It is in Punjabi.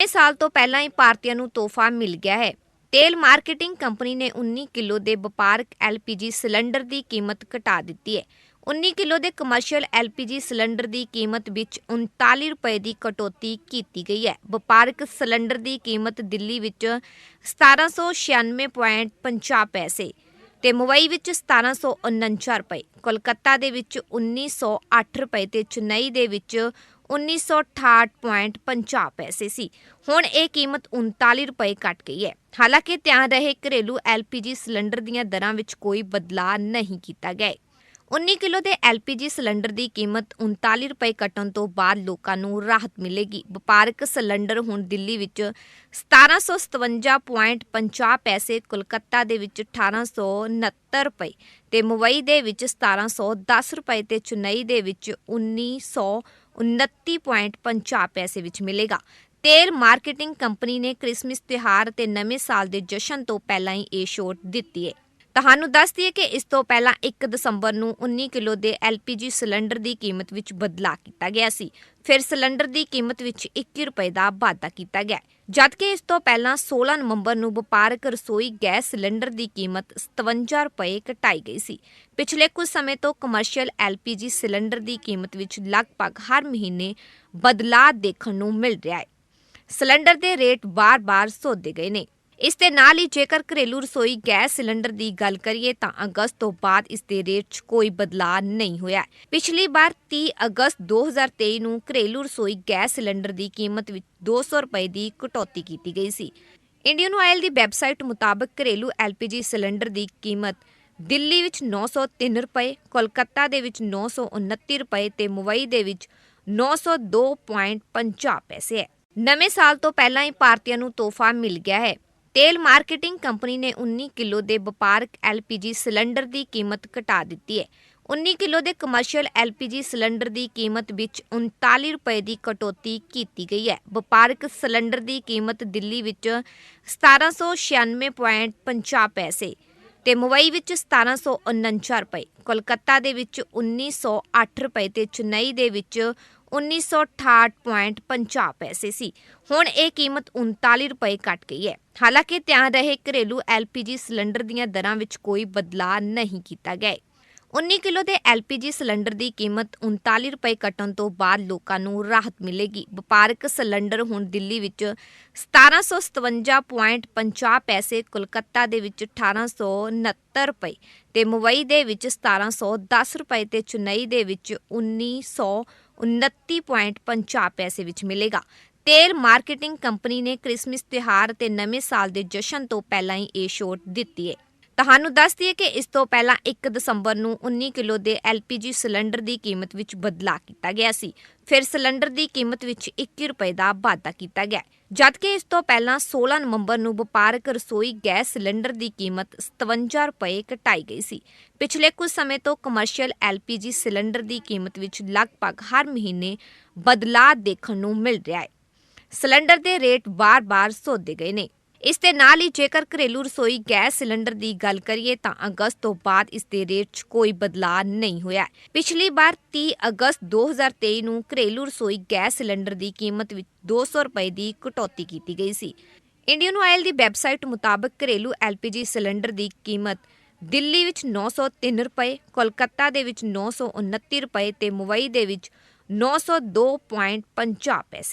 ਇਸ ਸਾਲ ਤੋਂ ਪਹਿਲਾਂ ਹੀ ਭਾਰਤੀਆਂ ਨੂੰ ਤੋਹਫਾ ਮਿਲ ਗਿਆ ਹੈ। ਤੇਲ ਮਾਰਕੀਟਿੰਗ ਕੰਪਨੀ ਨੇ 19 ਕਿਲੋ ਦੇ ਵਪਾਰਕ LPG ਸਿਲੰਡਰ ਦੀ ਕੀਮਤ ਘਟਾ ਦਿੱਤੀ ਹੈ। 19 ਕਿਲੋ ਦੇ ਕਮਰਸ਼ੀਅਲ LPG ਸਿਲੰਡਰ ਦੀ ਕੀਮਤ ਵਿੱਚ 39 ਰੁਪਏ ਦੀ ਕਟੌਤੀ ਕੀਤੀ ਗਈ ਹੈ। ਵਪਾਰਕ ਸਿਲੰਡਰ ਦੀ ਕੀਮਤ ਦਿੱਲੀ ਵਿੱਚ 1796.50 ਪੈਸੇ ਤੇ ਮੁੰਬਈ ਵਿੱਚ 1749 ਰੁਪਏ, ਕੋਲਕਾਤਾ ਦੇ ਵਿੱਚ 1908 ਰੁਪਏ ਤੇ ਚੇਨਈ ਦੇ ਵਿੱਚ 1968.50 ਪੈਸੇ ਸੀ ਹੁਣ ਇਹ ਕੀਮਤ 39 ਰੁਪਏ ਘਟ ਗਈ ਹੈ ਹਾਲਾਂਕਿ ਧਿਆਨ ਰਹੇ ਘਰੇਲੂ LPG ਸਿਲੰਡਰ ਦੀਆਂ ਦਰਾਂ ਵਿੱਚ ਕੋਈ ਬਦਲਾਅ ਨਹੀਂ ਕੀਤਾ ਗਿਆ 19 ਕਿਲੋ ਦੇ LPG ਸਿਲੰਡਰ ਦੀ ਕੀਮਤ 39 ਰੁਪਏ ਘਟਣ ਤੋਂ ਬਾਅਦ ਲੋਕਾਂ ਨੂੰ ਰਾਹਤ ਮਿਲੇਗੀ। ਵਪਾਰਕ ਸਿਲੰਡਰ ਹੁਣ ਦਿੱਲੀ ਵਿੱਚ 1757.50 ਪੈਸੇ, ਕੋਲਕਾਤਾ ਦੇ ਵਿੱਚ 1869 ਰੁਪਏ ਤੇ ਮੁੰਬਈ ਦੇ ਵਿੱਚ 1710 ਰੁਪਏ ਤੇ ਚੇਨਈ ਦੇ ਵਿੱਚ 1929.50 ਪੈਸੇ ਵਿੱਚ ਮਿਲੇਗਾ। ਤੇਲ ਮਾਰਕੀਟਿੰਗ ਕੰਪਨੀ ਨੇ ਕ੍ਰਿਸਮਸ ਤਿਉਹਾਰ ਤੇ ਨਵੇਂ ਸਾਲ ਦੇ ਜਸ਼ਨ ਤੋਂ ਪਹਿਲਾਂ ਹੀ ਇਹ ਛੋਟ ਦਿੱਤੀ ਹੈ ਤੁਹਾਨੂੰ ਦੱਸ ਦਈਏ ਕਿ ਇਸ ਤੋਂ ਪਹਿਲਾਂ 1 ਦਸੰਬਰ ਨੂੰ 19 ਕਿਲੋ ਦੇ LPG ਸਿਲੰਡਰ ਦੀ ਕੀਮਤ ਵਿੱਚ ਬਦਲਾਅ ਕੀਤਾ ਗਿਆ ਸੀ। ਫਿਰ ਸਿਲੰਡਰ ਦੀ ਕੀਮਤ ਵਿੱਚ 21 ਰੁਪਏ ਦਾ ਵਾਧਾ ਕੀਤਾ ਗਿਆ। ਜਦਕਿ ਇਸ ਤੋਂ ਪਹਿਲਾਂ 16 ਨਵੰਬਰ ਨੂੰ ਵਪਾਰਕ ਰਸੋਈ ਗੈਸ ਸਿਲੰਡਰ ਦੀ ਕੀਮਤ 57 ਰੁਪਏ ਘਟਾਈ ਗਈ ਸੀ। ਪਿਛਲੇ ਕੁਝ ਸਮੇਂ ਤੋਂ ਕਮਰਸ਼ੀਅਲ LPG ਸਿਲੰਡਰ ਦੀ ਕੀਮਤ ਵਿੱਚ ਲਗਭਗ ਹਰ ਮਹੀਨੇ ਬਦਲਾਅ ਦੇਖਣ ਨੂੰ ਮਿਲ ਰਿਹਾ ਹੈ। ਸਿਲੰਡਰ ਦੇ ਰੇਟ ਬਾਰ-ਬਾਰ ਸੋਧੇ ਗਏ ਨੇ। ਇਸ ਦੇ ਨਾਲ ਹੀ ਜੇਕਰ ਘਰੇਲੂ ਰਸੋਈ ਗੈਸ ਸਿਲੰਡਰ ਦੀ ਗੱਲ ਕਰੀਏ ਤਾਂ ਅਗਸਤ ਤੋਂ ਬਾਅਦ ਇਸ ਦੇ ਰੇਟ 'ਚ ਕੋਈ ਬਦਲਾਅ ਨਹੀਂ ਹੋਇਆ। ਪਿਛਲੀ ਵਾਰ 30 ਅਗਸਤ 2023 ਨੂੰ ਘਰੇਲੂ ਰਸੋਈ ਗੈਸ ਸਿਲੰਡਰ ਦੀ ਕੀਮਤ ਵਿੱਚ 200 ਰੁਪਏ ਦੀ ਕਟੌਤੀ ਕੀਤੀ ਗਈ ਸੀ। ਇੰਡੀਅਨ ਆਇਲ ਦੀ ਵੈਬਸਾਈਟ ਮੁਤਾਬਕ ਘਰੇਲੂ LPG ਸਿਲੰਡਰ ਦੀ ਕੀਮਤ ਦਿੱਲੀ ਵਿੱਚ 903 ਰੁਪਏ, ਕੋਲਕਾਤਾ ਦੇ ਵਿੱਚ 929 ਰੁਪਏ ਤੇ ਮੁੰਬਈ ਦੇ ਵਿੱਚ 902.50 ਪੈਸੇ ਹੈ। ਨਵੇਂ ਸਾਲ ਤੋਂ ਪਹਿਲਾਂ ਹੀ ਭਾਰਤੀਆਂ ਨੂੰ ਤੋਹਫਾ ਮਿਲ ਗਿਆ ਹੈ। ਤੇਲ ਮਾਰਕੀਟਿੰਗ ਕੰਪਨੀ ਨੇ 19 ਕਿਲੋ ਦੇ ਵਪਾਰਕ LPG ਸਿਲੰਡਰ ਦੀ ਕੀਮਤ ਘਟਾ ਦਿੱਤੀ ਹੈ। 19 ਕਿਲੋ ਦੇ ਕਮਰਸ਼ੀਅਲ LPG ਸਿਲੰਡਰ ਦੀ ਕੀਮਤ ਵਿੱਚ 39 ਰੁਪਏ ਦੀ ਕਟੌਤੀ ਕੀਤੀ ਗਈ ਹੈ। ਵਪਾਰਕ ਸਿਲੰਡਰ ਦੀ ਕੀਮਤ ਦਿੱਲੀ ਵਿੱਚ 1796.50 ਪੈਸੇ ਤੇ ਮੁੰਬਈ ਵਿੱਚ 1749 ਰੁਪਏ, ਕੋਲਕਾਤਾ ਦੇ ਵਿੱਚ 1908 ਰੁਪਏ ਤੇ ਚੇਨਈ ਦੇ ਵਿੱਚ 1968.50 ਪੈਸੇ ਸੀ ਹੁਣ ਇਹ ਕੀਮਤ 39 ਰੁਪਏ ਘਟ ਗਈ ਹੈ ਹਾਲਾਂਕਿ ਧਿਆਨ ਰਹੇ ਘਰੇਲੂ LPG ਸਿਲੰਡਰ ਦੀਆਂ ਦਰਾਂ ਵਿੱਚ ਕੋਈ ਬਦਲਾਅ ਨਹੀਂ ਕੀਤਾ ਗਿਆ 19 ਕਿਲੋ ਦੇ LPG ਸਿਲੰਡਰ ਦੀ ਕੀਮਤ 39 ਰੁਪਏ ਘਟਣ ਤੋਂ ਬਾਅਦ ਲੋਕਾਂ ਨੂੰ ਰਾਹਤ ਮਿਲੇਗੀ। ਵਪਾਰਕ ਸਿਲੰਡਰ ਹੁਣ ਦਿੱਲੀ ਵਿੱਚ 1757.50 ਪੈਸੇ, ਕੋਲਕਾਤਾ ਦੇ ਵਿੱਚ 1869 ਰੁਪਏ ਤੇ ਮੁੰਬਈ ਦੇ ਵਿੱਚ 1710 ਰੁਪਏ ਤੇ ਚੇਨਈ ਦੇ ਵਿੱਚ 1929.50 ਪੈਸੇ ਵਿੱਚ ਮਿਲੇਗਾ। ਤੇਲ ਮਾਰਕੀਟਿੰਗ ਕੰਪਨੀ ਨੇ ਕ੍ਰਿਸਮਸ ਤਿਉਹਾਰ ਤੇ ਨਵੇਂ ਸਾਲ ਦੇ ਜਸ਼ਨ ਤੋਂ ਪਹਿਲਾਂ ਹੀ ਇਹ ਛੋਟ ਦਿੱਤੀ ਹੈ ਤੁਹਾਨੂੰ ਦੱਸ ਦਈਏ ਕਿ ਇਸ ਤੋਂ ਪਹਿਲਾਂ 1 ਦਸੰਬਰ ਨੂੰ 19 ਕਿਲੋ ਦੇ LPG ਸਿਲੰਡਰ ਦੀ ਕੀਮਤ ਵਿੱਚ ਬਦਲਾਅ ਕੀਤਾ ਗਿਆ ਸੀ। ਫਿਰ ਸਿਲੰਡਰ ਦੀ ਕੀਮਤ ਵਿੱਚ 21 ਰੁਪਏ ਦਾ ਵਾਧਾ ਕੀਤਾ ਗਿਆ। ਜਦਕਿ ਇਸ ਤੋਂ ਪਹਿਲਾਂ 16 ਨਵੰਬਰ ਨੂੰ ਵਪਾਰਕ ਰਸੋਈ ਗੈਸ ਸਿਲੰਡਰ ਦੀ ਕੀਮਤ 57 ਰੁਪਏ ਘਟਾਈ ਗਈ ਸੀ। ਪਿਛਲੇ ਕੁਝ ਸਮੇਂ ਤੋਂ ਕਮਰਸ਼ੀਅਲ LPG ਸਿਲੰਡਰ ਦੀ ਕੀਮਤ ਵਿੱਚ ਲਗਭਗ ਹਰ ਮਹੀਨੇ ਬਦਲਾਅ ਦੇਖਣ ਨੂੰ ਮਿਲ ਰਿਹਾ ਹੈ। ਸਿਲੰਡਰ ਦੇ ਰੇਟ ਵਾਰ ਵਾਰ ਸੋਧੇ ਗਏ ਨੇ। ਇਸ ਦੇ ਨਾਲ ਹੀ ਜੇਕਰ ਘਰੇਲੂ ਰਸੋਈ ਗੈਸ ਸਿਲੰਡਰ ਦੀ ਗੱਲ ਕਰੀਏ ਤਾਂ ਅਗਸਤ ਤੋਂ ਬਾਅਦ ਇਸ ਦੇ ਰੇਟ 'ਚ ਕੋਈ ਬਦਲਾਅ ਨਹੀਂ ਹੋਇਆ। ਪਿਛਲੀ ਵਾਰ 30 ਅਗਸਤ 2023 ਨੂੰ ਘਰੇਲੂ ਰਸੋਈ ਗੈਸ ਸਿਲੰਡਰ ਦੀ ਕੀਮਤ ਵਿੱਚ 200 ਰੁਪਏ ਦੀ ਕਟੌਤੀ ਕੀਤੀ ਗਈ ਸੀ। ਇੰਡੀਅਨ ਆਇਲ ਦੀ ਵੈਬਸਾਈਟ ਮੁਤਾਬਕ ਘਰੇਲੂ LPG ਸਿਲੰਡਰ ਦੀ ਕੀਮਤ ਦਿੱਲੀ ਵਿੱਚ 903 ਰੁਪਏ, ਕੋਲਕਾਤਾ ਦੇ ਵਿੱਚ 929 ਰੁਪਏ ਤੇ ਮੁੰਬਈ ਦੇ ਵਿੱਚ 902.50 ਪੈਸੇ